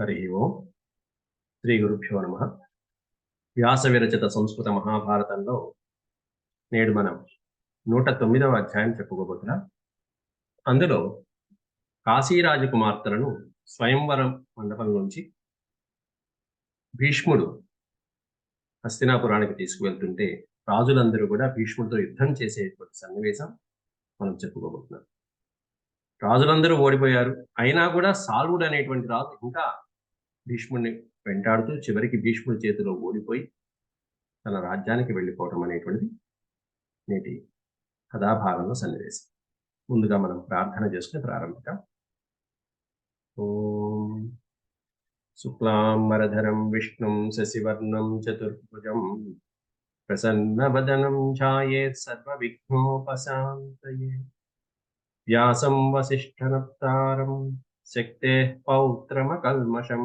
హరి ఓం. శ్రీ గురుభ్యో నమ. వ్యాస విరచిత సంస్కృత మహాభారతంలో నేడు మనం నూట తొమ్మిదవ అధ్యాయం చెప్పుకోబోతున్నాం. అందులో కాశీరాజు కుమార్తెలను స్వయంవరం మండపం నుంచి భీష్ముడు హస్తినాపురానికి తీసుకువెళ్తుంటే రాజులందరూ కూడా భీష్ముడితో యుద్ధం చేసేటువంటి సన్నివేశం మనం చెప్పుకోబోతున్నాం. రాజులందరూ ఓడిపోయారు. అయినా కూడా సాల్వుడు అనేటువంటి రాజు ఇంకా భీష్ముడిని వెంటాడుతూ చివరికి భీష్ముడి చేతిలో ఓడిపోయి తన రాజ్యానికి వెళ్ళిపోవటం అనేటువంటిది నేటి కథాభాగంలో సన్నివేశం. ముందుగా మనం ప్రార్థన చేసుకుని ప్రారంభిద్దాం. ఓం శుక్లాంబరధరం విష్ణుం శశివర్ణం చతుర్భుజం ప్రసన్నవదనం ఛాయేత్ సర్వవిఘ్నోపశాంతయే. వ్యాసం వసిష్ఠనప్తారం శక్తే పౌత్రమకల్మషం.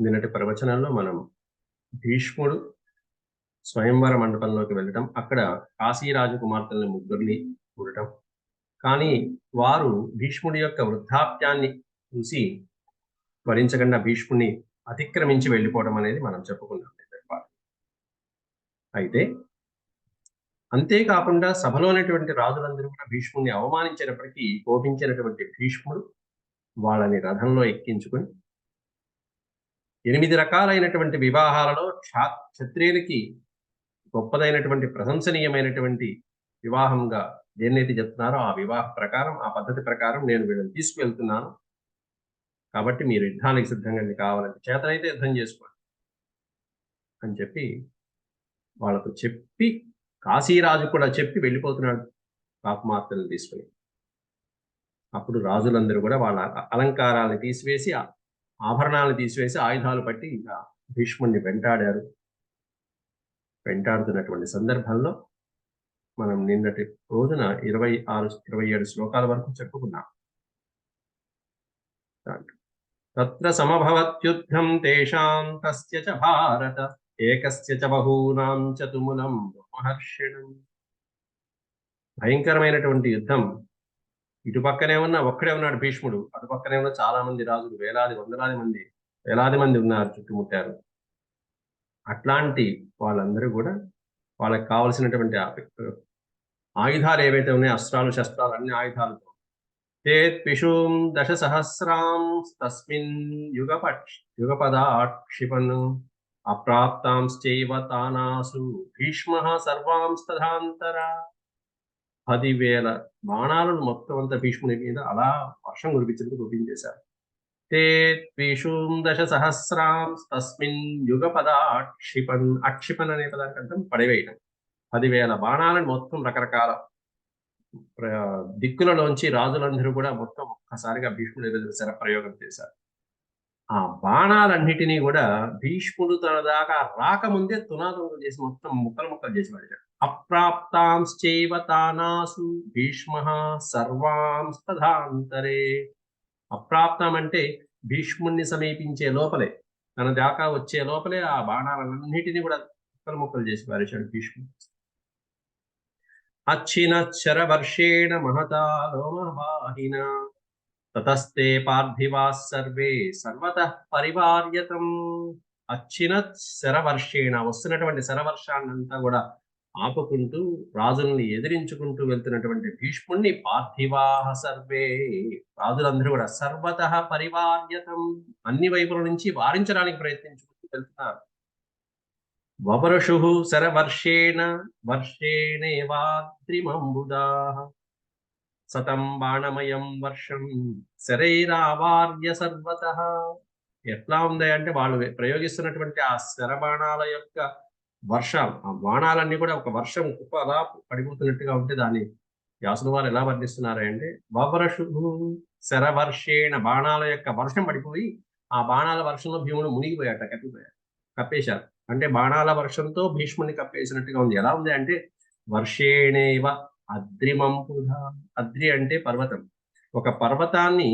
నిన్నటి ప్రవచనంలో మనం భీష్ముడు స్వయంవర మండపంలోకి వెళ్ళటం అక్కడ కాశీరాజు కుమార్తెలను ముగ్గురిని చూడటం. కానీ వారు భీష్ముడి యొక్క వృద్ధాప్యాన్ని చూసి భరించకుండా భీష్ముడిని అతిక్రమించి వెళ్ళిపోవడం అనేది మనం చెప్పుకున్నాం. అయితే అంతేకాకుండా సభలోనటువంటి రాజులందరూ కూడా భీష్ముడిని అవమానించినప్పటికీ కోపించినటువంటి భీష్ముడు వాళ్ళని రథంలో ఎక్కించుకొని ఎనిమిది రకాలైనటువంటి వివాహాలలో క్షత్రియులకి గొప్పదైనటువంటి ప్రశంసనీయమైనటువంటి వివాహంగా దేన్నైతే చెప్తున్నారో ఆ వివాహ ప్రకారం ఆ పద్ధతి ప్రకారం నేను వీళ్ళని తీసుకువెళ్తున్నాను కాబట్టి మీరు యుద్ధానికి సిద్ధంగా కావాలంటే చేతనైతే యుద్ధం చేసుకోండి అని చెప్పి వాళ్ళతో చెప్పి కాశీరాజు కూడా చెప్పి వెళ్ళిపోతున్నాడు పాపమార్తెలను తీసుకుని. అప్పుడు రాజులందరూ కూడా వాళ్ళ అలంకారాలను తీసివేసి ఆభరణాలను తీసివేసి ఆయుధాలు పట్టి ఇంకా భీష్ముడిని వెంటాడారు. వెంటాడుతున్నటువంటి సందర్భంలో మనం నిన్నటి రోజున ఇరవై ఆరు ఇరవై ఏడు శ్లోకాల వరకు చెప్పుకున్నాం. తత్ర సమభవత్యుద్ధం తేషాం తస్య చ భారత ఏకస్య చ బహూనాం చతుములం మహర్షిణం భయంకరమైనటువంటి యుద్ధం. ఇటు పక్కనే ఉన్న ఒక్కడే ఉన్నాడు భీష్ముడు. అటు పక్కనే ఉన్న చాలా మంది రాజులు వేలాది వందలాది మంది వేలాది మంది ఉన్నారు చుట్టుముట్టారు. అట్లాంటి వాళ్ళందరూ కూడా వాళ్ళకి కావలసినటువంటి ఆయుధాలు ఏవైతే ఉన్నాయో అస్త్రాలు శస్త్రాలు అన్ని ఆయుధాలతో తేత్పిషూం దశ సహస్రాం తస్మిన్ యుగపక్ష యుగపదాక్షిపన్ అప్రాప్తాంశ్చైవ తానాసు. భీష్మ సర్వాంస్తధాంతరా. పదివేల బాణాలను మొత్తం అంతా భీష్ముని మీద అలా వర్షం కురిపించినట్టు కురిపించేశారు తే ద్విషూం దశ సహస్రాం తస్మిన్ యుగ పద అక్షిపన్ అక్షిపన్ అనే పదానికి అర్థం పడివేయటం. పదివేల బాణాలను మొత్తం రకరకాల దిక్కులలోంచి రాజులందరూ కూడా మొత్తం ఒక్కసారిగా భీష్ముడు ఎదురు ప్రయోగం చేశారు. ఆ బాణాలన్నిటినీ కూడా భీష్ముడు తన దాకా రాకముందే తునాతులు చేసి మొత్తం ముక్కలు ముక్కలు చేసి పడిచాడు అప్రాప్తాంశ్చైవ తానాసు భీష్మ సర్వాంస్తధాంతరే అప్రాప్తం అంటే భీష్ముణ్ణి సమీపించే లోపలే తన దాకా వచ్చే లోపలే ఆ బాణాలన్నిటినీ కూడా ముక్కలు ముక్కలు చేసి పారేశాడు భీష్ముడు. అచ్చిన శరవర్షేణ మహతా లోమవాహిన తతస్తే పార్థివా సర్వే సర్వత పరివార్యతం. అచ్చిన శరవర్షేణ వస్తున్నటువంటి శరవర్షాన్నంతా కూడా ఆపుకుంటూ రాజుల్ని ఎదిరించుకుంటూ వెళ్తున్నటువంటి భీష్ముణ్ణి పార్థివాహ సర్వే. రాజులందరూ కూడా సర్వత పరివార్యతం. అన్ని వైపుల నుంచి వారించడానికి ప్రయత్నించుకుంటూ వెళ్తున్నారు. వపరుషు శరవర్షేణ వర్షేణేవాద్రిమంబుదా సతం బాణమయం వర్షం శరైరావార్య సర్వత. ఎట్లా ఉంది అంటే వాళ్ళు ప్రయోగిస్తున్నటువంటి ఆ శరబాణాల యొక్క వర్షాలు. ఆ బాణాలన్నీ కూడా ఒక వర్షం కుప్ప అలా పడిపోతున్నట్టుగా ఉంటే దాన్ని వ్యాసులు వారు ఎలా వర్ణిస్తున్నారంటే వవరషు శరవర్షేణ బాణాల యొక్క వర్షం పడిపోయి ఆ బాణాల వర్షంలో భీముడు మునిగిపోయాట కప్పిపోయాడు కప్పేశారు. అంటే బాణాల వర్షంతో భీష్ముని కప్పేసినట్టుగా ఉంది. ఎలా ఉంది అంటే వర్షేణేవ అద్రిమంపుధ అద్రి అంటే పర్వతం. ఒక పర్వతాన్ని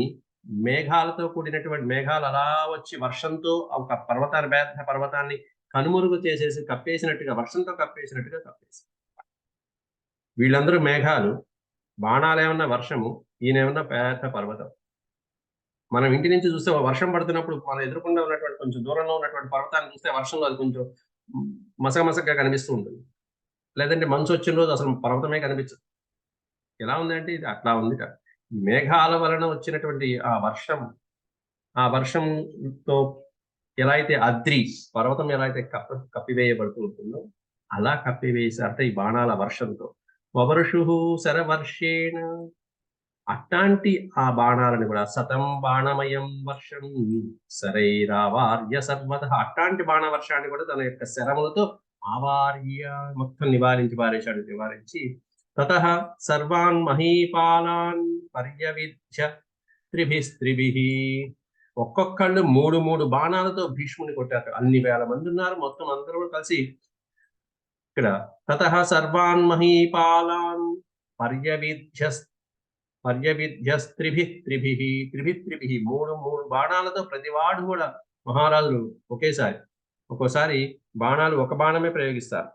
మేఘాలతో కూడినటువంటి మేఘాలు అలా వచ్చి వర్షంతో ఒక పర్వతాన్ని పెద్ద పర్వతాన్ని కనుమరుగు చేసేసి కప్పేసినట్టుగా వర్షంతో కప్పేసినట్టుగా కప్పేసి. వీళ్ళందరూ మేఘాలు బాణాలు ఏమన్నా వర్షము ఈయన ఏమన్నా పెద్ద పర్వతం. మనం ఇంటి నుంచి చూస్తే వర్షం పడుతున్నప్పుడు మన ఎదురుకుండా ఉన్నటువంటి కొంచెం దూరంలో ఉన్నటువంటి పర్వతాన్ని చూస్తే వర్షంలో అది కొంచెం మసక మసకగా కనిపిస్తూ ఉంటుంది. లేదంటే మంచు వచ్చిన రోజు అసలు పర్వతమే కనిపించదు. ఎలా ఉందంటే ఇది అట్లా ఉంది మేఘాల వలన వచ్చినటువంటి ఆ వర్షం ఆ వర్షంతో ఎలా అయితే అద్రి పర్వతం ఎలా అయితే కప్ప కప్పివేయబడుతూ ఉంటుందో అలా కప్పివేసారట ఈ బాణాల వర్షంతో. వవర్షు శరవర్షేణ. అట్లాంటి ఆ బాణాలను కూడా సతం బాణమయం వర్షం సరైరావార్య సర్వత అట్లాంటి బాణ వర్షాన్ని కూడా తన యొక్క శరములతో ఆవార్య మొత్తం నివారించి పారేశాడు నివారించి తత సర్వాన్ మహీపాలాన్ పర్యవిధ్య త్రిభిస్త్రిభి. ఒక్కొక్కళ్ళు మూడు మూడు బాణాలతో భీష్ముని కొట్టారు. అన్ని వేల మంది ఉన్నారు. మొత్తం అందరూ కలిసి ఇక్కడ తత సర్వాన్ మహీపాలాన్ పర్యవిధ్య పర్యవిధ్యస్త్రిభి త్రిభి త్రిభి త్రిభి. మూడు మూడు బాణాలతో ప్రతివాడు కూడా మహారాజులు ఒకేసారి ఒక్కోసారి బాణాలు ఒక బాణమే ప్రయోగిస్తారు.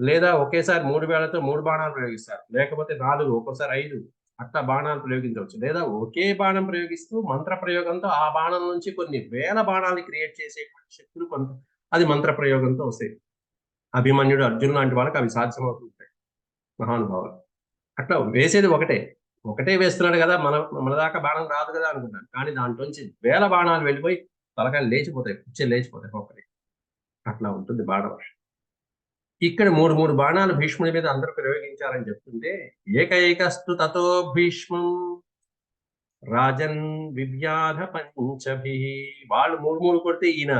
లేదా ఒకేసారి మూడు వేలతో మూడు బాణాలు ప్రయోగిస్తారు. లేకపోతే నాలుగు ఒక్కోసారి ఐదు. అట్లా బాణాలు ప్రయోగించవచ్చు. లేదా ఒకే బాణం ప్రయోగిస్తూ మంత్ర ప్రయోగంతో ఆ బాణం నుంచి కొన్ని వేల బాణాలు క్రియేట్ చేసేటువంటి శక్తులు కొంత అది మంత్ర ప్రయోగంతో వస్తాయి. అభిమన్యుడు అర్జున్ లాంటి వాళ్ళకి అవి సాధ్యమవుతుంటాయి. మహానుభావులు. అట్లా వేసేది ఒకటే. ఒకటే వేస్తున్నాడు కదా మన మన దాకా బాణం రాదు కదా అనుకుంటాను కానీ దాంట్లోంచి వేల బాణాలు వెళ్ళిపోయి తలకాయలు లేచిపోతాయి కుర్చీ లేచిపోతాయి ఒకటి అట్లా ఉంటుంది బాణవర్షం. ఇక్కడ మూడు మూడు బాణాలు భీష్ముడి మీద అందరూ ప్రయోగించారని చెప్తుంటే ఏకైకస్తు తతో భీష్మం రాజన్ వివ్యాధ పంచభి. వాళ్ళు మూడు మూడు కొడితే ఈయన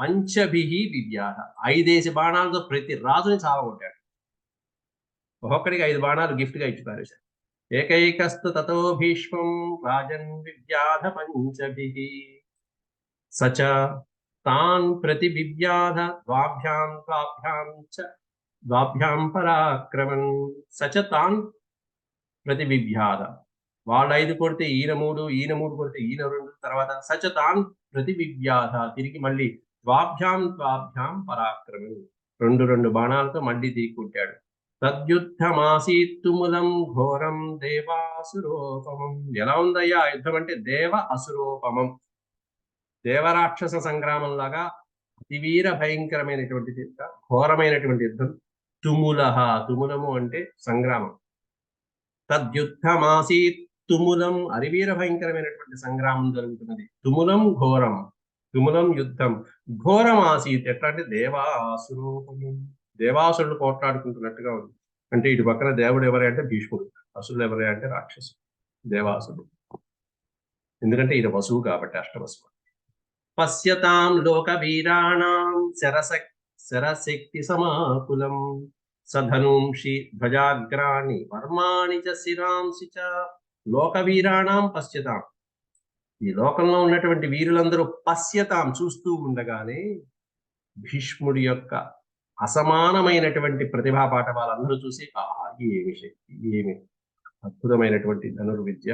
పంచభి వివ్యాధ. ఐదేసి బాణాలతో ప్రతి రాజుని చావగొట్టాడు ఒక్కొక్కడికి ఐదు బాణాలు గిఫ్ట్గా ఇచ్చి పారేశారు ఏకైకస్తు తతో భీష్మం రాజన్ వివ్యాధ పంచభి. సచ తాన్ ప్రతిబివ్యాధ ద్వాభ్యాం ద్వాభ్యాం చ ద్వాభ్యాం పరాక్రమన్ సచ తాన్ ప్రతి వివ్యాధ వాళ్ళ ఐదు కొడితే ఈయన మూడు ఈయన మూడు కొడితే ఈయన రెండు తర్వాత సచ తాన్ ప్రతిబివ్యాధ తిరిగి మళ్ళీ ద్వాభ్యాం ద్వాభ్యాం పరాక్రమన్ రెండు రెండు బాణాలతో మళ్ళీ తీకుంటాడు తద్యుద్ధమాసీత్తుములం ఘోరం దేవాసురోపమం। ఎలా ఉందయ్యా? యుద్ధం అంటే దేవ అసురోపమం। దేవరాక్షస సంగ్రామం లాగా అతివీర భయంకరమైనటువంటి ఘోరమైనటువంటి యుద్ధం తుములహ తుములము అంటే సంగ్రామం. తద్యుద్ధమాసీత్ తుములం అరివీర భయంకరమైనటువంటి సంగ్రామం జరుగుతున్నది. తుములం ఘోరం తుములం యుద్ధం. ఘోరం ఆసీత్ ఎట్లా అంటే దేవాసురూపము దేవాసురులు పోట్లాడుకుంటున్నట్టుగా ఉంది. అంటే ఇటు పక్కన దేవుడు ఎవరే అంటే భీష్ముడు అసురులు ఎవరే అంటే రాక్షసుడు దేవాసురుడు ఎందుకంటే ఇది వసువు కాబట్టి అష్టవసువు. పశ్యతాం లోక వీరాణం శరస శరశక్తి సమాకులం సధనుంషి ధ్వజాగ్రాణి వర్మాణి చ శిరాంసి చ. లోకవీరాణం పశ్యతాం. ఈ లోకంలో ఉన్నటువంటి వీరులందరూ పశ్యతాం చూస్తూ ఉండగానే భీష్ముడి యొక్క అసమానమైనటువంటి ప్రతిభా పాఠ వాళ్ళందరూ చూసి ఆ ఏమి శక్తి ఏమి అద్భుతమైనటువంటి ధనుర్విద్య.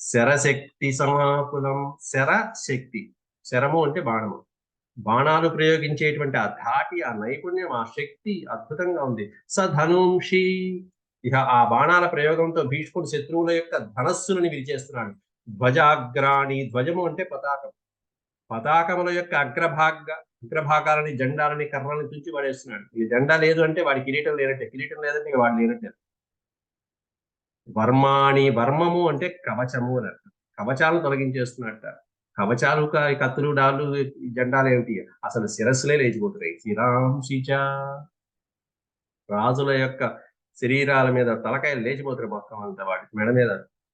శరశక్తి సమాకులం శర శక్తి శరము అంటే బాణము. బాణాలు ప్రయోగించేటువంటి ఆ ధాటి ఆ నైపుణ్యం ఆ శక్తి అద్భుతంగా ఉంది. సధనుంషి. ఇక ఆ బాణాల ప్రయోగంతో భీష్ముడు శత్రువుల యొక్క ధనస్సులను విరిచేస్తున్నాడు. ధ్వజాగ్రాణి ధ్వజము అంటే పతాకం. పతాకముల యొక్క అగ్రభాగ అగ్రభాగాలని జెండాలని కర్రలని తుంచి పడేస్తున్నాడు. ఈ జెండా లేదు అంటే వాడి కిరీటం లేనట్టే. కిరీటం లేదంటే వాడు లేనట్టే. వర్మాణి వర్మము అంటే కవచము అని అర్థం. కవచాలను తొలగించేస్తున్నట్ట. కవచాలు కత్తులు డాలు జెండాలు ఏమిటి అసలు శిరస్సులే లేచిపోతున్నాయి. శిరాంశిచ రాజుల యొక్క శరీరాల మీద తలకాయలు లేచిపోతున్నాయి మొత్తం అంతా వాటి మెడ మీద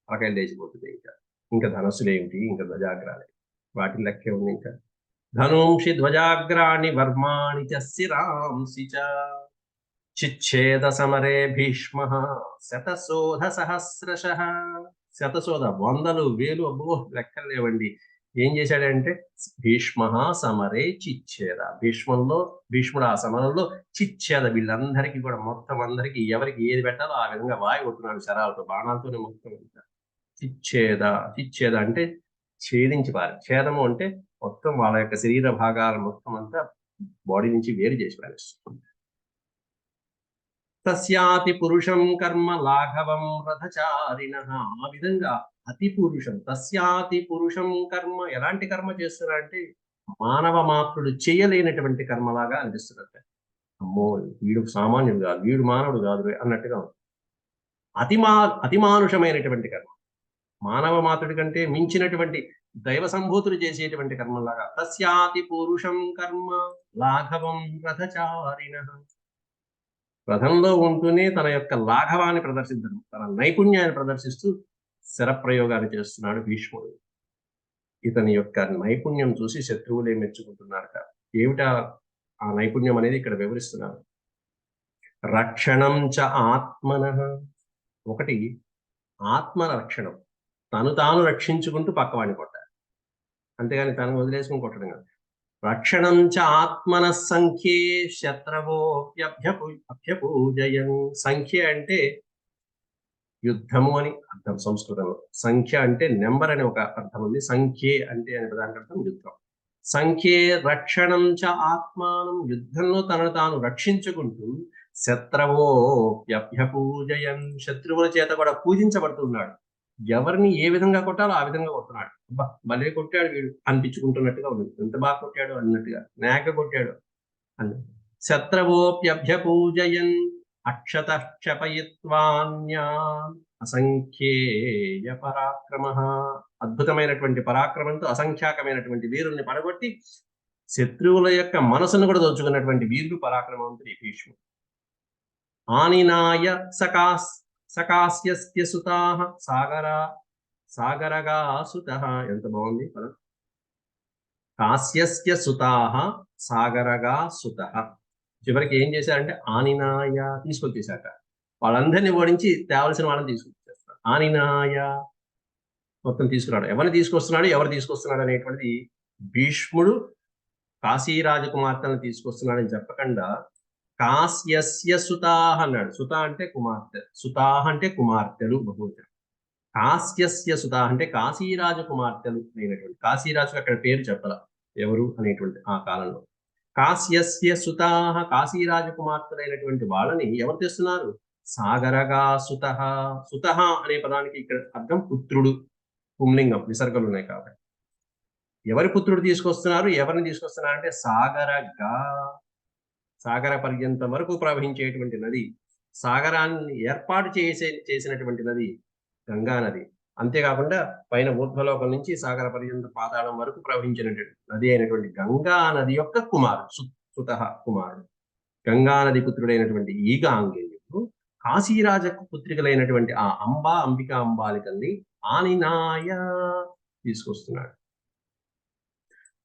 తలకాయలు లేచిపోతున్నాయి ఇంకా. ఇంకా ధనస్సులు ఏమిటి ఇంకా ధ్వజాగ్రాలే వాటి లెక్కే ఉంది ఇంకా. ధనుంషి ధ్వజాగ్రాణి వర్మాణి చ శిరాంసి చిచ్ఛేద సమరే భీష్మ. శతశోధ సహస్రశ. శతశోధ వందలు వేలు అబ్బో లెక్కలు లేవండి. ఏం చేశాడంటే భీష్మ సమరే చిచ్ఛేద. భీష్మంలో భీష్ముడు ఆ సమరంలో చిచ్చేద వీళ్ళందరికీ కూడా మొత్తం అందరికీ ఎవరికి ఏది పెట్టాలో ఆ విధంగా వాయి కొట్టున్నాడు శరాలతో బాణాలతోనే మొత్తం చిచ్చేద చిచ్ఛేద అంటే ఛేదించి పారు. ఛేదము అంటే మొత్తం వాళ్ళ యొక్క శరీర భాగాలు మొత్తం అంతా బాడీ నుంచి వేరు చేసి పారేస్తుంది. తస్యాతి పురుషం కర్మ లాఘవం రథచారిణ. ఆ విధంగా అతి పురుషం తస్యాతి పురుషం కర్మ ఎలాంటి కర్మ చేస్తున్నారంటే మానవ మాత్రుడు చేయలేనటువంటి కర్మలాగా అనిపిస్తున్నట్టు అమ్మో వీడు సామాన్యుడు కాదు వీడు మానవుడు కాదు అన్నట్టుగా ఉంది. అతిమా అతిమానుషమైనటువంటి కర్మ. మానవ మాత్రుడి కంటే మించినటువంటి దైవ సంభూతులు చేసేటువంటి కర్మలాగా. తస్యాతి పురుషం కర్మ లాఘవం రథచారిణ. రథంలో ఉంటూనే తన యొక్క లాఘవాన్ని ప్రదర్శించడం తన నైపుణ్యాన్ని ప్రదర్శిస్తూ శరప్రయోగాలు చేస్తున్నాడు భీష్ముడు. ఇతని యొక్క నైపుణ్యం చూసి శత్రువులే మెచ్చుకుంటున్నారట ఏమిటా ఆ నైపుణ్యం అనేది ఇక్కడ వివరిస్తున్నారు రక్షణం చ ఆత్మన. ఒకటి ఆత్మ రక్షణం తను తాను రక్షించుకుంటూ పక్కవాడిని కొట్టాలి. అంతేగాని తను వదిలేసుకుని కొట్టడం కాదు. రక్షణం చ ఆత్మన సంఖ్యే శత్రవోప్యభ్యపు అభ్యపూజయన్. సంఖ్య అంటే యుద్ధము అని అర్థం సంస్కృతంలో సంఖ్య అంటే నెంబర్ అని ఒక అర్థం ఉంది. సంఖ్యే అంటే అనే దానికి అర్థం యుద్ధం. సంఖ్యే రక్షణం చ ఆత్మానం యుద్ధంలో తనను తాను రక్షించుకుంటూ శత్రవో శత్రవోప్యభ్యపూజయన్ శత్రువుల చేత కూడా పూజించబడుతున్నాడు. ఎవరిని ఏ విధంగా కొట్టాలో ఆ విధంగా కొడుతున్నాడు. అబ్బా భలే కొట్టాడు వీడు. అనిపించుకుంటున్నట్టుగా ఉంది. ఎంత బాగా కొట్టాడు అన్నట్టుగా. నేక కొట్టాడు. అన్నట్టు శత్రవోప్యభ్యపూజయన్ పూజయన్ క్షపయిత్వాన్యా అసంఖ్యేయ పరాక్రమ. అద్భుతమైనటువంటి పరాక్రమంతో అసంఖ్యాకమైనటువంటి వీరుల్ని పడగొట్టి శత్రువుల యొక్క మనసును కూడా దోచుకున్నటువంటి వీరుడు పరాక్రమవంతుడు ఈ భీష్ముడు ఆనినాయ సకాస్ సకాస్యస్య సుతాః. సాగరా సాగరగా సుత ఎంత బాగుంది పదం. కాస్యస్య సుతాహ సాగరగా సుతః చివరికి ఏం చేశారంటే ఆనినాయ తీశాక వాళ్ళందరినీ ఓడించి తేవలసిన వాళ్ళని తీసుకొచ్చేస్తారు ఆనినాయ మొత్తం తీసుకురాడు ఎవరిని తీసుకొస్తున్నాడు? ఎవరు తీసుకొస్తున్నాడు అనేటువంటిది భీష్ముడు కాశీరాజకుమార్తెను తీసుకొస్తున్నాడని చెప్పకుండా కాస్యస్య సుతాహ అన్నాడు. సుత అంటే కుమార్తె. సుతాహ అంటే కుమార్తెలు బహువచనం కాస్యస్య సుత అంటే కాశీరాజ కుమార్తెలు అయినటువంటి. కాశీరాజు అక్కడ పేరు చెప్పల ఎవరు అనేటువంటి ఆ కాలంలో. కాశ్యస్య సుతాహ కాశీరాజు కుమార్తెలైనటువంటి వాళ్ళని ఎవరు తెస్తున్నారు? సాగరగా సుత. సుత అనే పదానికి ఇక్కడ అర్థం పుత్రుడు పుంలింగం నిసర్గలు ఉన్నాయి కాబట్టి. ఎవరి పుత్రుడు తీసుకొస్తున్నారు? ఎవరిని తీసుకొస్తున్నారు అంటే సాగరగా సాగర పర్యంతం వరకు ప్రవహించేటువంటి నది సాగరాన్ని ఏర్పాటు చేసే చేసినటువంటి నది గంగా నది. అంతేకాకుండా పైన ఊర్ధ్వలోకం నుంచి సాగర పర్యంత పాతాళం వరకు ప్రవహించినటువంటి నది అయినటువంటి గంగా నది యొక్క కుమారుడు సు సుత కుమారుడు. గంగా నది పుత్రుడైనటువంటి ఈగాంగేయుడు గాంగేయుడు కాశీరాజకు పుత్రికలైనటువంటి ఆ అంబా అంబికా అంబాలికల్ని ఆనినాయ తీసుకొస్తున్నాడు.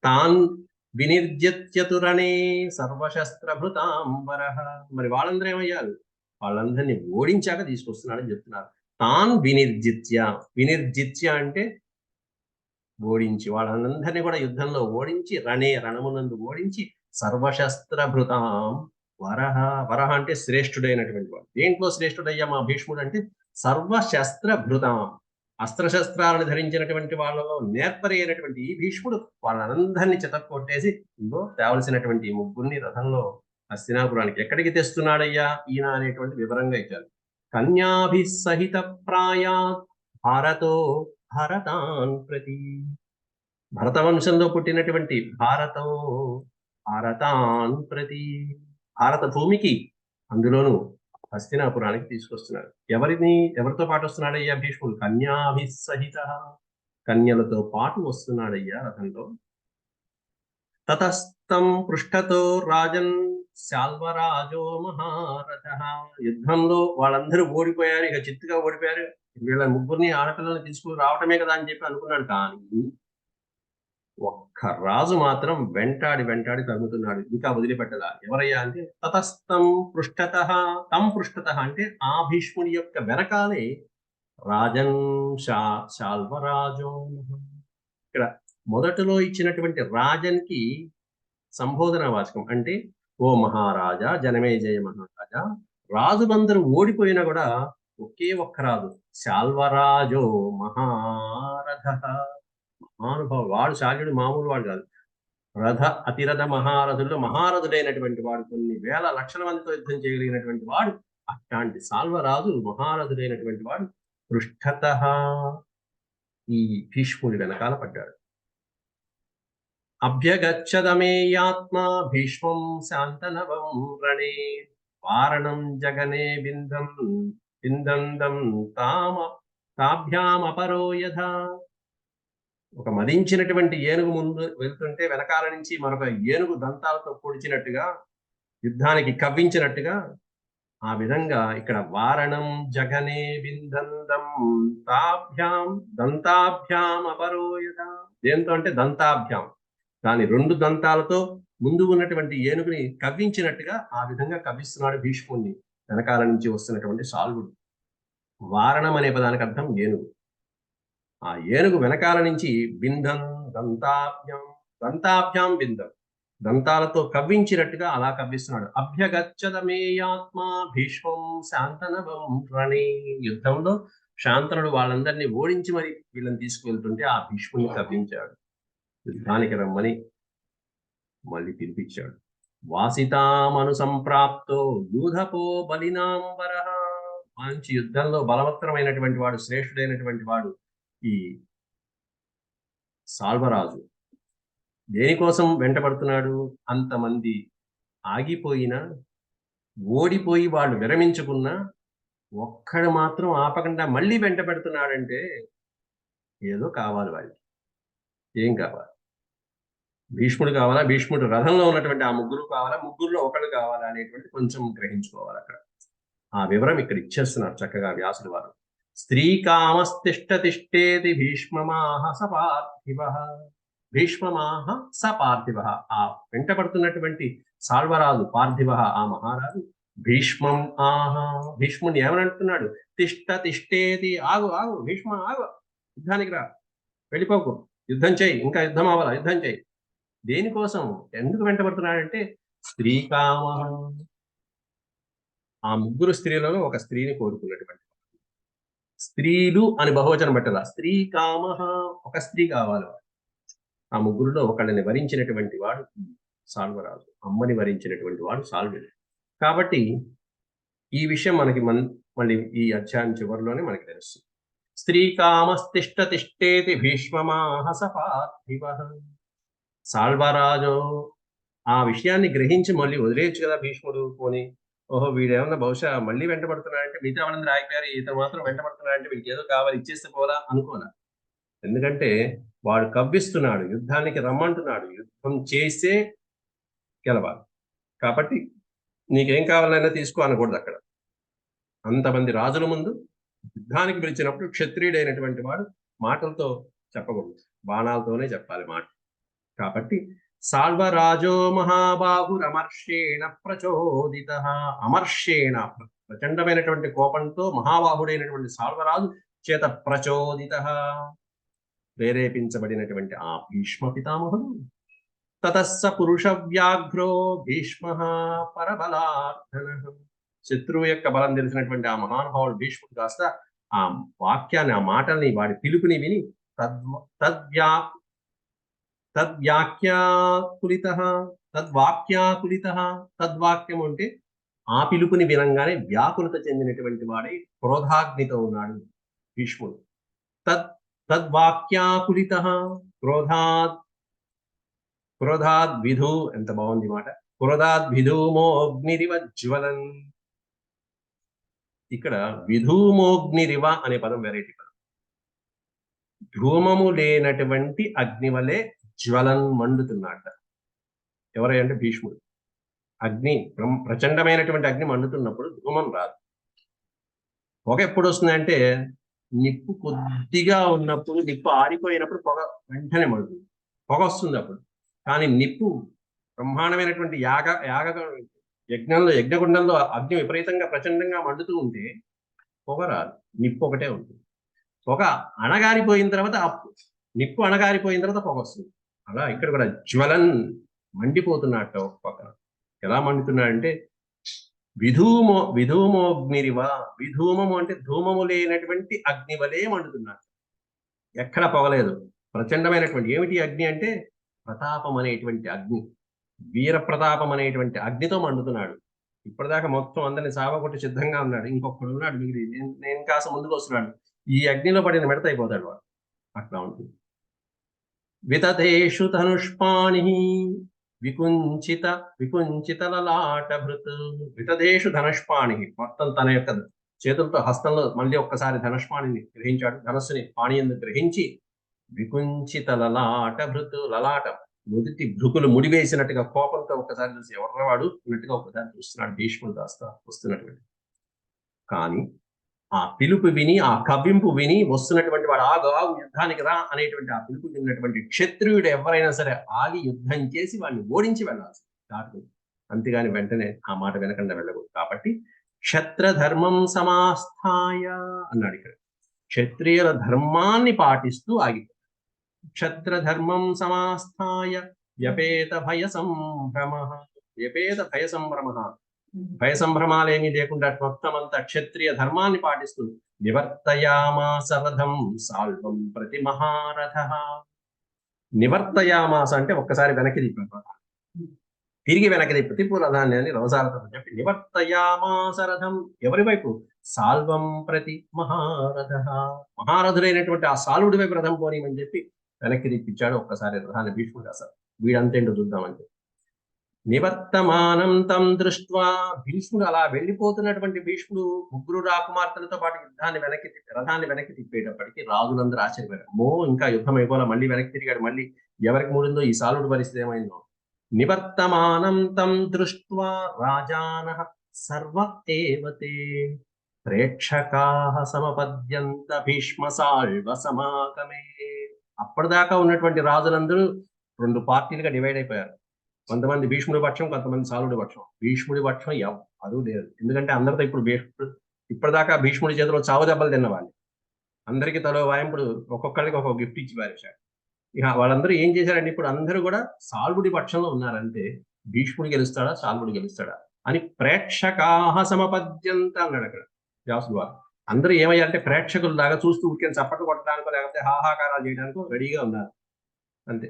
తాన్ వినిర్జత్యతురణే సర్వశస్త్రభృతాంబర మరి వాళ్ళందరూ ఏమయ్యారు? వాళ్ళందరినీ ఓడించాక తీసుకొస్తున్నాడని చెప్తున్నారు. తాన్ వినిర్జిత్య. వినిర్జిత్య అంటే ఓడించి వాళ్ళందరినీ కూడా యుద్ధంలో ఓడించి రణే రణమునందు ఓడించి సర్వశస్త్రభృతాం వరహ. వరహ అంటే శ్రేష్ఠుడైనటువంటి వాడు. దేంట్లో శ్రేష్ఠుడయ్యా మా భీష్ముడు అంటే సర్వశస్త్రభృతాం. అస్త్రశస్త్రాలను ధరించినటువంటి వాళ్ళలో నేర్పరి అయినటువంటి ఈ భీష్ముడు వాళ్ళందరినీ చితక్కొట్టేసి ఇంకో తేవలసినటువంటి ఈ ముగ్గురిని రథంలో హస్తినాపురానికి ఎక్కడికి తెస్తున్నాడయ్యా ఈయన అనేటువంటి వివరంగా ఇచ్చారు. కన్యాభి సహిత ప్రాయా భారతో భరతాన్ ప్రతి. భరత వంశంలో పుట్టినటువంటి భారతో భారతాన్ ప్రతి. భారత భూమికి అందులోనూ హస్తినాపురానికి తీసుకొస్తున్నాడు. ఎవరిని ఎవరితో పాటు వస్తున్నాడయ్యా భీష్ముడు కన్యాభి సహిత కన్యలతో పాటు వస్తున్నాడయ్యా రథంలో. తతస్తం పృష్ఠతో రాజన్ శాల్వరాజో మహారథ. యుద్ధంలో వాళ్ళందరూ ఓడిపోయారు ఇక చిత్తుగా ఓడిపోయారు. వీళ్ళ ముగ్గురిని ఆడపిల్లల్ని తీసుకుని రావటమే కదా అని చెప్పి అనుకున్నాడు కానీ ఒక్క రాజు మాత్రం వెంటాడి వెంటాడి తరుగుతున్నాడు ఇంకా వదిలిపెట్టదా ఎవరయ్యా అంటే తతస్థం పృష్ఠత తం పృష్ఠత అంటే ఆ భీష్ముడి యొక్క వెనకాలే రాజన్ శా శాల్వరాజో ఇక్కడ మొదటలో ఇచ్చినటువంటి రాజన్కి సంబోధన వాచకం అంటే ఓ మహారాజా జనమే జయ మహారాజా. రాజులందరూ ఓడిపోయినా కూడా ఒకే ఒక్క రాజు శాల్వరాజో మహారథ. మహానుభావుడు వాడు శాల్యుడు మామూలు వాడు కాదు. రథ అతిరథ మహారథుల్లో మహారథుడైనటువంటి వాడు కొన్ని వేల లక్షల మందితో యుద్ధం చేయగలిగినటువంటి వాడు అట్లాంటి సాల్వరాజు మహారథుడైనటువంటి వాడు పృష్ఠత. ఈ భీష్ముడి వెనకాల పడ్డాడు. అభ్యగచ్చదమేయాత్మా భీష్మం శాంతనవం రణే. వారణం జగనే బిందం బిందందం తామ తాభ్యామపరో యథ. ఒక మదించినటువంటి ఏనుగు ముందు వెళ్తుంటే వెనకాల నుంచి మరొక ఏనుగు దంతాలతో పొడిచినట్టుగా యుద్ధానికి కవ్వించినట్టుగా ఆ విధంగా ఇక్కడ వారణం జగనే బిందందం తాభ్యాం దంతాభ్యాం అపరోయత దేంతో అంటే దంతాభ్యాం. దాని రెండు దంతాలతో ముందు ఉన్నటువంటి ఏనుగుని కవ్వించినట్టుగా ఆ విధంగా కవ్విస్తున్నాడు భీష్ముణ్ణి. వెనకాల నుంచి వస్తున్నటువంటి సాల్వుడు. వారణం అనే పదానికి అర్థం ఏనుగు. ఆ ఏనుగు వెనకాల నుంచి బిందం దంతాభ్యం దంతాభ్యాం బిందం. దంతాలతో కవ్వించినట్టుగా అలా కవ్విస్తున్నాడు. అభ్యగచ్చదమేయాత్మ భీష్మం శాంతనవం రణే యుద్ధంలో శాంతనుడు వాళ్ళందరినీ ఓడించి మరి వీళ్ళని తీసుకువెళ్తుంటే ఆ భీష్ముని కవ్వించాడు. యుద్ధానికి రమ్మని మళ్ళీ పిలిపించాడు. వాసితామను సంప్రాప్తో యూధపో బలినాంబర మంచి యుద్ధంలో బలవత్తరమైనటువంటి వాడు శ్రేష్ఠుడైనటువంటి వాడు ఈ సాల్వరాజు. దేనికోసం వెంటబడుతున్నాడు? అంతమంది ఆగిపోయినా ఓడిపోయి వాళ్ళు విరమించుకున్నా ఒక్కడు మాత్రం ఆపకుండా మళ్ళీ వెంట పెడుతున్నాడంటే ఏదో కావాలి వాళ్ళకి ఏం కావాలి? భీష్ముడు కావాలా భీష్ముడు రథంలో ఉన్నటువంటి ఆ ముగ్గురు కావాలా ముగ్గురులో ఒకళ్ళు కావాలా అనేటువంటి కొంచెం గ్రహించుకోవాలి అక్కడ. ఆ వివరం ఇక్కడ ఇచ్చేస్తున్నారు చక్కగా వ్యాసుడు వారు. స్త్రీ కామస్తిష్ట తిష్టేది భీష్మమాహ స పార్థివ భీష్మమాహ స పార్థివ ఆ వెంటబడుతున్నటువంటి సాల్వరాజు పార్థివ ఆ మహారాజు భీష్మం ఆహ భీష్ముని ఏమనంటున్నాడు? తిష్ట తిష్టేది ఆగు ఆగు భీష్మ ఆగు. యుద్ధానికి రా. వెళ్ళిపోకు. యుద్ధం చేయి. ఇంకా యుద్ధం అవ్వాలా? యుద్ధం చేయి. దేనికోసం? ఎందుకు వెంటబడుతున్నాడంటే స్త్రీ కామ ఆ ముగ్గురు స్త్రీలలో ఒక స్త్రీని కోరుకున్నటువంటి స్త్రీలు అని బహువచనం పెట్టాల స్త్రీ కామ ఒక స్త్రీ కావాలి ఆ ముగ్గురులో ఒకళ్ళని వరించినటువంటి వాడు సాల్వరాజు. అమ్మని వరించినటువంటి వాడు సాల్వుడు. కాబట్టి ఈ విషయం మనకి మన్ మళ్ళీ ఈ అధ్యాయం చివరిలోనే మనకి తెలుస్తుంది. స్త్రీ కామస్తిష్ట తిష్టేతి భీష్మమాహస పార్థివ సాల్వరాజు. ఆ విషయాన్ని గ్రహించి మళ్ళీ వదిలేయచ్చు కదా భీష్ముడు పోని. ఓహో వీడేమన్నా బహుశా మళ్ళీ వెంటబడుతున్నాడంటే మిగతా వాళ్ళందరూ ఆగిపోయారు ఇతను మాత్రం వెంటబడుతున్నాడంటే వీడికి ఏదో కావాలి ఇచ్చేస్తే పోరా అనుకోనా? ఎందుకంటే వాడు కవ్విస్తున్నాడు యుద్ధానికి రమ్మంటున్నాడు యుద్ధం చేస్తే గెలవాలి. కాబట్టి నీకేం కావాలైనా తీసుకో అనకూడదు అక్కడ. అంతమంది రాజుల ముందు యుద్ధానికి పిలిచినప్పుడు క్షత్రియుడైనటువంటి వాడు మాటలతో చెప్పకూడదు బాణాలతోనే చెప్పాలి మాట. కాబట్టి సాల్వరాజో మహాబాహురమర్షేణ ప్రచోదిత. అమర్షేణ ప్రచండమైనటువంటి కోపంతో మహాబాహుడైనటువంటి సాల్వరాజు చేత ప్రచోదిత. ప్రేరేపించబడినటువంటి ఆ భీష్మ పితామహుడు. తతస్స పురుష వ్యాఘ్రో భీష్మ పరబలార్థన శత్రువు యొక్క బలం తెలిసినటువంటి ఆ మహానుభావుడు భీష్ముడు కాస్త ఆ వాక్యాన్ని ఆ మాటల్ని వాడి పిలుపుని విని తద్వ తద్వ్యా తద్వ్యాఖ్యాకులిత తద్వాక్యాకులిత తద్వాక్యం అంటే ఆ పిలుపుని వినంగానే వ్యాకులత చెందినటువంటి వాడే క్రోధాగ్నితో ఉన్నాడు భీష్ముడు. తద్ తద్వాక్యాకులిత క్రోధాత్ క్రోధాద్ విధు ఎంత బాగుంది మాట. క్రోధాద్ విధూమోగ్నిరివ జ్వలన్ ఇక్కడ విధూమోగ్నిరివ అనే పదం వెరైటీ పదం. ధూమము లేనటువంటి అగ్ని వలె జ్వలన్ మండుతున్నాడట ఎవరై అంటే భీష్ముడు. అగ్ని ప్రచండమైనటువంటి అగ్ని మండుతున్నప్పుడు ధూమం రాదు. పొగ ఎప్పుడు వస్తుందంటే నిప్పు కొద్దిగా ఉన్నప్పుడు నిప్పు ఆరిపోయినప్పుడు పొగ వెంటనే మండుతుంది. పొగ వస్తుంది అప్పుడు. కానీ నిప్పు బ్రహ్మాండమైనటువంటి యాగ యాగ యజ్ఞంలో యజ్ఞగుండంలో అగ్ని విపరీతంగా ప్రచండంగా మండుతూ ఉంటే పొగ రాదు. నిప్పు ఒకటే ఉంటుంది. పొగ అణగారిపోయిన తర్వాత అప్పు నిప్పు అణగారిపోయిన తర్వాత పొగ వస్తుంది. అలా ఇక్కడ కూడా జ్వలన్ మండిపోతున్నట్టు ఒక పక్కన. ఎలా మండుతున్నాడంటే విధూమో విధూమోగ్నిరివా విధూమము అంటే ధూమము లేనటువంటి అగ్ని వలే మండుతున్నాడు. ఎక్కడ పొగలేదు. ప్రచండమైనటువంటి ఏమిటి అగ్ని అంటే ప్రతాపం అనేటువంటి అగ్ని. వీర ప్రతాపం అనేటువంటి అగ్నితో మండుతున్నాడు. ఇప్పటిదాకా మొత్తం అందరిని సావగొట్టి సిద్ధంగా ఉన్నాడు. ఇంకొకడు ఉన్నాడు. మిగిలి నేను- నేను కాస్త ముందుకు వస్తున్నాడు. ఈ అగ్నిలో పడిన మిడత అయిపోతాడు వాడు. అట్లా ఉంటుంది. వితతేషు ధనుష్పాణి వికుంచిత వికుంచిత లలాటభృత్ వితదేషు ధనుష్పాణి మొత్తం తన యొక్క చేతులతో హస్తంలో మళ్ళీ ఒక్కసారి ధనుష్పాణిని గ్రహించాడు. ధనస్సుని పాణియందు గ్రహించి వికుంచిత లలాట భృతు లలాటం నుదిటి భృకులు ముడివేసినట్టుగా కోపంతో ఒక్కసారి చూసి ఎవర్రవాడు అన్నట్టుగా ఒకసారి చూస్తున్నాడు భీష్ముడు దాస్తా వస్తున్నటువంటి. కానీ ఆ పిలుపు విని ఆ కవ్వింపు విని వస్తున్నటువంటి వాడు ఆగు ఆగు యుద్ధానికి రా అనేటువంటి ఆ పిలుపు విన్నటువంటి క్షత్రియుడు ఎవరైనా సరే ఆగి యుద్ధం చేసి వాడిని ఓడించి వెళ్ళాల్సి కాదు అంతేగాని వెంటనే ఆ మాట వెనకుండా వెళ్ళకూడదు. కాబట్టి క్షత్రధర్మం సమాస్థాయ అన్నాడు ఇక్కడ. క్షత్రియుల ధర్మాన్ని పాటిస్తూ ఆగి క్షత్రధర్మం సమాస్థాయ వ్యపేత భయ సంభ్రమ వ్యపేత భయ సంభ్రమ భయ సంభ్రమాలేమీ లేకుండా మొత్తం అంతా క్షత్రియ ధర్మాన్ని పాటిస్తూ నివర్తయామాస రథం సాల్వం ప్రతి మహారథ. నివర్తయామాస అంటే ఒక్కసారి వెనక్కి తిప్పాడు రథాన్ని. తిరిగి వెనక్కి తిప్పి తిప్పు రథాన్ని అని రథసారథం చెప్పి నివర్తయామాస రథం ఎవరి వైపు? సాల్వం ప్రతి మహారథ. మహారథుడైనటువంటి ఆ సాల్వుడి వైపు రథం పోనీమని చెప్పి వెనక్కి తిప్పించాడు ఒక్కసారి రథాన్ని భీష్ముడు అసలు. వీడంతేంటో చూద్దామంటే నివర్తమానం తం దృష్ట్వా. భీష్ముడు అలా వెళ్ళిపోతున్నటువంటి భీష్ముడు ముగ్గురు రాకుమార్తెలతో పాటు యుద్ధాన్ని వెనక్కి రథాన్ని వెనక్కి తిప్పేటప్పటికి రాజులందరూ ఆశ్చర్యపోయారు. మో ఇంకా యుద్ధం అయిపోలా మళ్ళీ వెనక్కి తిరిగాడు. మళ్ళీ ఎవరికి మూడిందో ఈ సాలుడు పరిస్థితి ఏమైందో. నివర్తమానం తం దృష్ట్వా. రాజాన సర్వ ఏవతే ప్రేక్షకా సమపద్యంత భీష్మ సాల్వ సమాగమే. అప్పటిదాకా ఉన్నటువంటి రాజులందరూ రెండు పార్టీలుగా డివైడ్ అయిపోయారు. కొంతమంది భీష్ముడి పక్షం కొంతమంది సాలుడి పక్షం. భీష్ముడి పక్షం ఎవరు లేదు. ఎందుకంటే అందరితో ఇప్పుడు భీష్ముడు ఇప్పటిదాకా భీష్ముడి చేతిలో చావు దెబ్బలు తిన్నవాళ్ళు అందరికీ తలో వాయింపుడు ఒక్కొక్కరికి ఒక్కొక్క గిఫ్ట్ ఇచ్చి పారేశాడు. ఇక వాళ్ళందరూ ఏం చేశారంటే ఇప్పుడు అందరూ కూడా సాల్వుడి పక్షంలో ఉన్నారంటే భీష్ముడు గెలుస్తాడా సాల్వుడు గెలుస్తాడా అని ప్రేక్షకాహ సమపద్యంత అన్నాడు అక్కడ వ్యాసుడు వారు అందరూ ఏమయ్యారంటే ప్రేక్షకులు లాగా చూస్తూ ఊరికే చప్పట్లు కొట్టడానికో లేకపోతే హాహాకారాలు చేయడానికో రెడీగా ఉన్నారు. అంతే.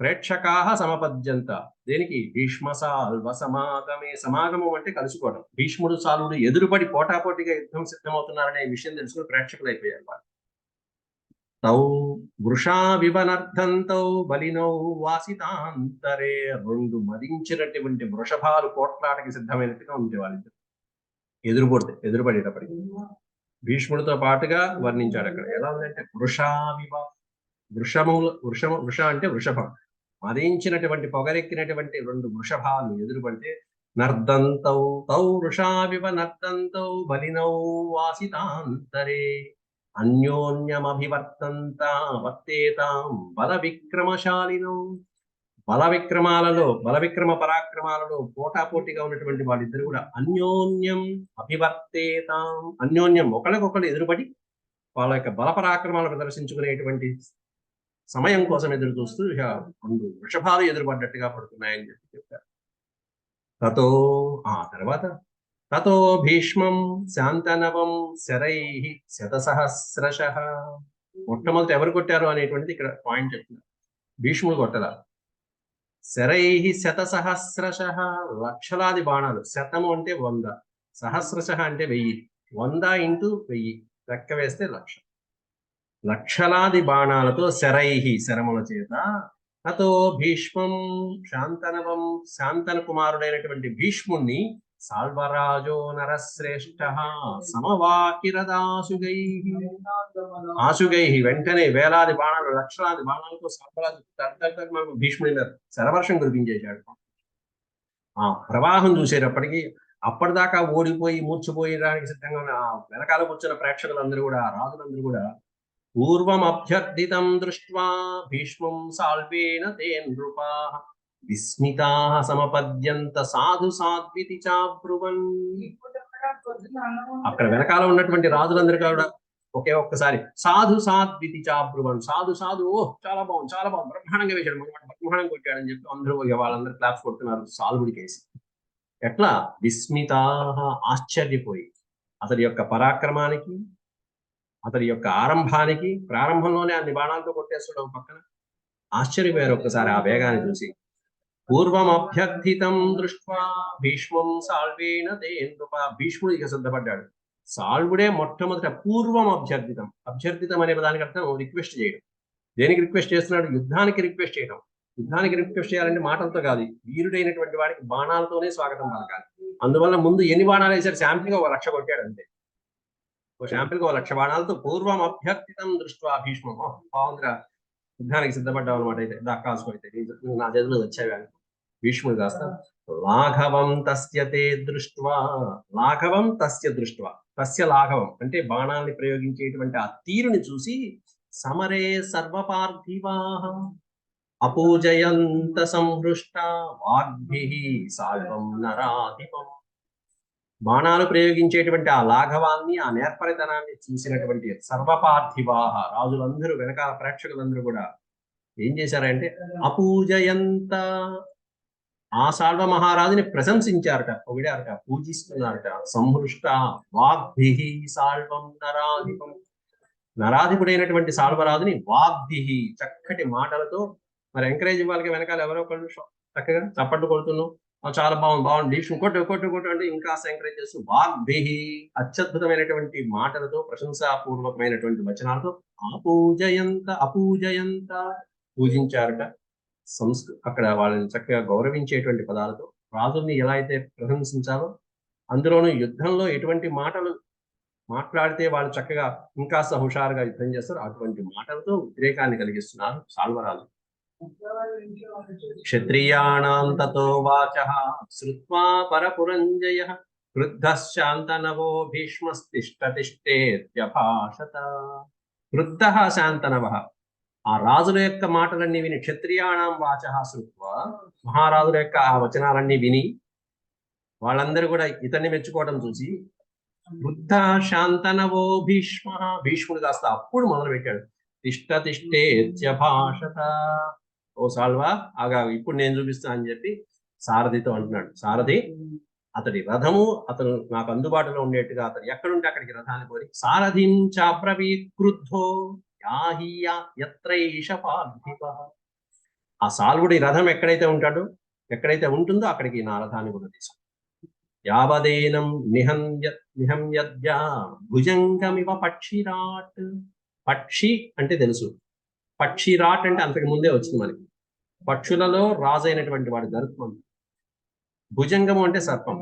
ప్రేక్షకాహ సమపద్యంత. దేనికి? భీష్మ సాల్వ సమాగమే సమాగమం అంటే కలుసుకోవడం. భీష్ముడు సాలుడు ఎదురుపడి పోటాపోటీగా యుద్ధం సిద్ధమవుతున్నారనే విషయం తెలుసుకుని ప్రేక్షకులు అయిపోయారు వాళ్ళు. తౌ వృషా వివనర్థంతౌ బలినౌ వాసితాంతరే రెండు మదించినటువంటి వృషభాలు పోట్లాటకి సిద్ధమైనట్టుగా ఉంటే వాళ్ళిద్దరు. ఎదురుపడితే ఎదురుపడేటప్పటికి. భీష్ముడితో పాటుగా వర్ణించాడు అక్కడ. ఎలా ఉందంటే వృషావివ వృషముల వృషము వృష అంటే వృషభం. మదించినటువంటి పొగరెక్కినటువంటి రెండు వృషభాలు ఎదురుపడితే నర్దంతౌ తౌ వృషావివ నర్దంతౌ బలినౌ వాసితాంతరే. అన్యోన్యమభివర్తంత వర్తేతాం బల విక్రమశాలినౌ బల విక్రమాలలో బల విక్రమ పరాక్రమాలలో పోటాపోటీగా ఉన్నటువంటి వాళ్ళిద్దరు కూడా అన్యోన్యం అభివర్తేతాం. అన్యోన్యం ఒకరికొకరు ఎదురుపడి వాళ్ళ యొక్క బల పరాక్రమాలు ప్రదర్శించుకునేటువంటి సమయం కోసం ఎదురు చూస్తూ ఇక రెండు వృషభాలు ఎదురుపడ్డట్టుగా పడుతున్నాయని చెప్పి చెప్పారు. తతో ఆ తర్వాత తతో భీష్మం శాంతనవం శరై శతసహస్రశ. మొట్టమొదటి ఎవరు కొట్టారు అనేటువంటిది ఇక్కడ పాయింట్ చెప్తున్నారు. భీష్ముడు కొట్టరా శరై శతసహస్రశ లక్షలాది బాణాలు. శతము అంటే వంద. సహస్రశ అంటే వెయ్యి. వంద ఇంటూ వెయ్యి. లెక్క వేస్తే లక్ష. లక్షలాది బాణాలతో శరైహి శరముల చేత అతో భీష్మం శాంతనవం శాంతన కుమారుడైనటువంటి భీష్ముణ్ణి సాల్వరాజో నరశ్రేష్ఠ సమవాకిరదాసుగై. ఆశుగై వెంటనే వేలాది బాణాలు లక్షలాది బాణాలతో సాల్వరాజు మనకు భీష్ముడి శరవర్షం కురిపించేశాడు. ఆ ప్రవాహం చూసేటప్పటికి అప్పటిదాకా ఓడిపోయి మూర్చిపోయడానికి సిద్ధంగా ఉన్న ఆ వెనకాల కూర్చున్న ప్రేక్షకులందరూ కూడా రాజులందరూ కూడా పూర్వమభ్యర్థితం దృష్ట్వా భీష్మం సాల్వేన తే నృపా విస్మితా సమపద్యంత సాధు సాధ్వితి చాబ్రువన్ అక్కడ వెనకాల ఉన్నటువంటి రాజులందరూ కూడా ఒకే ఒక్కసారి సాధు సాధ్వితి చాబ్రువన్ సాధు సాధు ఓ చాలా బాగుంది చాలా బాగుంది బ్రహ్మాండంగా వేశాడు మనవాడు బ్రహ్మాండం కొట్టాడని చెప్పి అందరూ వాళ్ళందరూ క్లాప్స్ కొడుతున్నారు సాల్వుడి కేసి. ఎట్లా? విస్మితా ఆశ్చర్యపోయి అతడి యొక్క పరాక్రమానికి అతని యొక్క ఆరంభానికి ప్రారంభంలోనే అన్ని బాణాలతో కొట్టేస్తున్నాడు పక్కన. ఆశ్చర్యపోయారు ఒక్కసారి ఆ వేగాన్ని చూసి. పూర్వం అభ్యర్థితం దృష్ట్వా భీష్మం సాల్వేణ తే భీష్ముడు ఇక సిద్ధపడ్డాడు. సాల్వుడే మొట్టమొదట పూర్వం అభ్యర్థితం అభ్యర్థితం అనే దానికి అర్థం రిక్వెస్ట్ చేయడం. దేనికి రిక్వెస్ట్ చేస్తున్నాడు? యుద్ధానికి రిక్వెస్ట్ చేయడం. యుద్ధానికి రిక్వెస్ట్ చేయాలంటే మాటలతో కాదు వీరుడైనటువంటి వాడికి బాణాలతోనే స్వాగతం పలకాలి. అందువల్ల ముందు ఎన్ని బాణాలు వేశారు? శాంపిల్ ఒక లక్ష కొట్టాడు అంతే. ఒక శాంపిల్గా ఒక లక్ష బాణాలతో పూర్వం అభ్యర్థితం దృష్ట్యా భీష్మం బాగుందిరా. యుద్ధానికి సిద్ధపడ్డావు అనమాట అయితే. దక్కాల్సి అయితే. నా చేతిలో వచ్చావి అని భీష్ముడు కాస్త లాఘవం తస్యతే దృష్ట్వా లాఘవం తస్య దృష్ట్వా తస్య లాఘవం అంటే బాణాల్ని ప్రయోగించేటువంటి ఆ తీరుని చూసి సమరే సర్వపార్థివా అపూజయంత సంహృష్ట వాగ్భి సాల్వం నరాధిపం. బాణాలు ప్రయోగించేటువంటి ఆ లాఘవాన్ని ఆ నేర్పరితనాన్ని చూసినటువంటి సర్వపార్థివాహ రాజులందరూ వెనకాల ప్రేక్షకులందరూ కూడా ఏం చేశారంటే అపూజయంత ఆ సాల్వ మహారాజుని ప్రశంసించారట పొగిడారట పూజిస్తున్నారట. సంహృష్ట వాగ్భి సాల్వం నరాధిపం. నరాధిపుడైనటువంటి సాల్వరాజుని వాగ్భి చక్కటి మాటలతో మరి ఎంకరేజ్ ఇవ్వాలి వెనకాల ఎవరో ఒకళ్ళు చక్కగా చప్పట్లు కొడుతున్నావు చాలా బాగుంది బాగుంది. భీష్ము కొట్టు కొట్టు కొట్టు అంటే ఇంకా ఎంకరేజ్ చేస్తూ వాగ్భిహి అత్యద్భుతమైనటువంటి మాటలతో ప్రశంసాపూర్వకమైనటువంటి వచనాలతో అపూజయంత అపూజయంత పూజించారట. సంస్కృ అక్కడ వాళ్ళని చక్కగా గౌరవించేటువంటి పదాలతో రాజుల్ని ఎలా అయితే ప్రశంసించాలో అందులోనూ యుద్ధంలో ఎటువంటి మాటలు మాట్లాడితే వాళ్ళు చక్కగా ఇంకా హుషారుగా యుద్ధం చేస్తారు అటువంటి మాటలతో ఉద్రేకాన్ని కలిగిస్తున్నారు సాల్వరాజు. క్షత్రియాణాం తతో వాచ శ్రుత్వా పరపురంజయ క్రుద్ధశాంతనవో భీష్మస్తిష్టతిష్టేత్యభాషత క్రుద్ధ శాంతనవ. ఆ రాజుల యొక్క మాటలన్నీ విని క్షత్రియాణం వాచ శృత్వ. మహారాజుల యొక్క ఆ వచనాలన్నీ విని వాళ్ళందరూ కూడా ఇతన్ని మెచ్చుకోవడం చూసి వృద్ధ శాంతనవో భీష్మ. భీష్ముడు కాస్త అప్పుడు మొదలు పెట్టాడు తిష్ట తిష్టేత్య భాషత ఓ సాల్వా ఆగా ఇప్పుడు నేను చూపిస్తా అని చెప్పి సారథితో అంటున్నాడు. సారథి అతడి రథము అతను నాకు అందుబాటులో ఉండేట్టుగా అతడు ఎక్కడుంటే అక్కడికి రథాన్ని కోరి సారథిం చాబ్రవీత్ క్రుద్ధో ఆ సాల్వుడి రథం ఎక్కడైతే ఉంటాడో ఎక్కడైతే ఉంటుందో అక్కడికి నా రథాన్ని కూడా తీసుకు. యావదేనం నిహంయ నిహంయద్య భుజంగమివ పక్షిరాట్. పక్షి అంటే తెలుసు. పక్షిరాట్ అంటే అంతకు ముందే వచ్చింది మనకి. పక్షులలో రాజు అయినటువంటి వాడు గరుత్మంతుడు. భుజంగము అంటే సర్పం.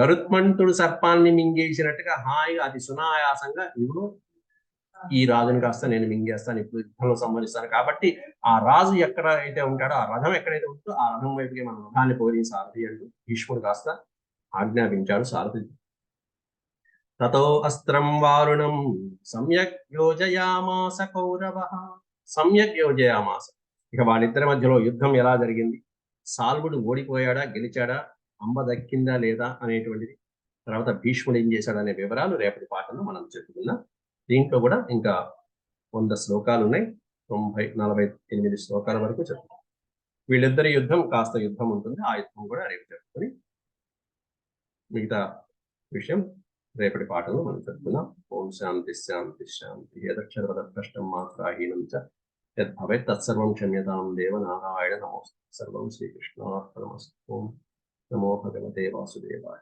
గరుత్మంతుడు సర్పాన్ని మింగేసినట్టుగా హాయిగా అది సునాయాసంగా ఇవ్వడు ఈ రాజుని కాస్త నేను మింగేస్తాను ఇప్పుడు యుద్ధంలో సంబంధిస్తాను కాబట్టి ఆ రాజు ఎక్కడ అయితే ఉంటాడో ఆ రథం ఎక్కడైతే ఉంటుందో ఆ రథం వైపుకి మన రథాన్ని పోయి సారథి అంటూ భీష్ముడు కాస్త ఆజ్ఞాపించాడు సారథి. తతో అస్త్రం వారుణం. సమ్యక్ యోజయామాస కౌరవ. సమ్యక్ యోజయామాస ఇక వాళ్ళిద్దరి మధ్యలో యుద్ధం ఎలా జరిగింది? సాల్వుడు ఓడిపోయాడా? గెలిచాడా? అంబ దక్కిందా లేదా? అనేటువంటిది. తర్వాత భీష్ముడు ఏం చేశాడు అనే వివరాలు రేపటి పాటలో మనం చెప్పుకుందాం. దీంట్లో కూడా ఇంకా వంద శ్లోకాలు ఉన్నాయి. తొంభై నలభై ఎనిమిది శ్లోకాల వరకు చెప్తాం వీళ్ళిద్దరి యుద్ధం కాస్త యుద్ధం ఉంటుంది. ఆ యుద్ధం కూడా రేపు చెప్పుకొని మిగతా విషయం రేపటి పాటలో మనం చెప్పుకుందాం. ఓం శాంతి శాంతి శాంతి. యదక్షరపద కష్టం మాత్రాహీనం చ యద్భవేత్ తత్సర్వం క్షమ్యతాం దేవ నారాయణ నమోస్తు సర్వం శ్రీకృష్ణార్పణమస్తు ఓం నమో భగవతే వాసుదేవాయ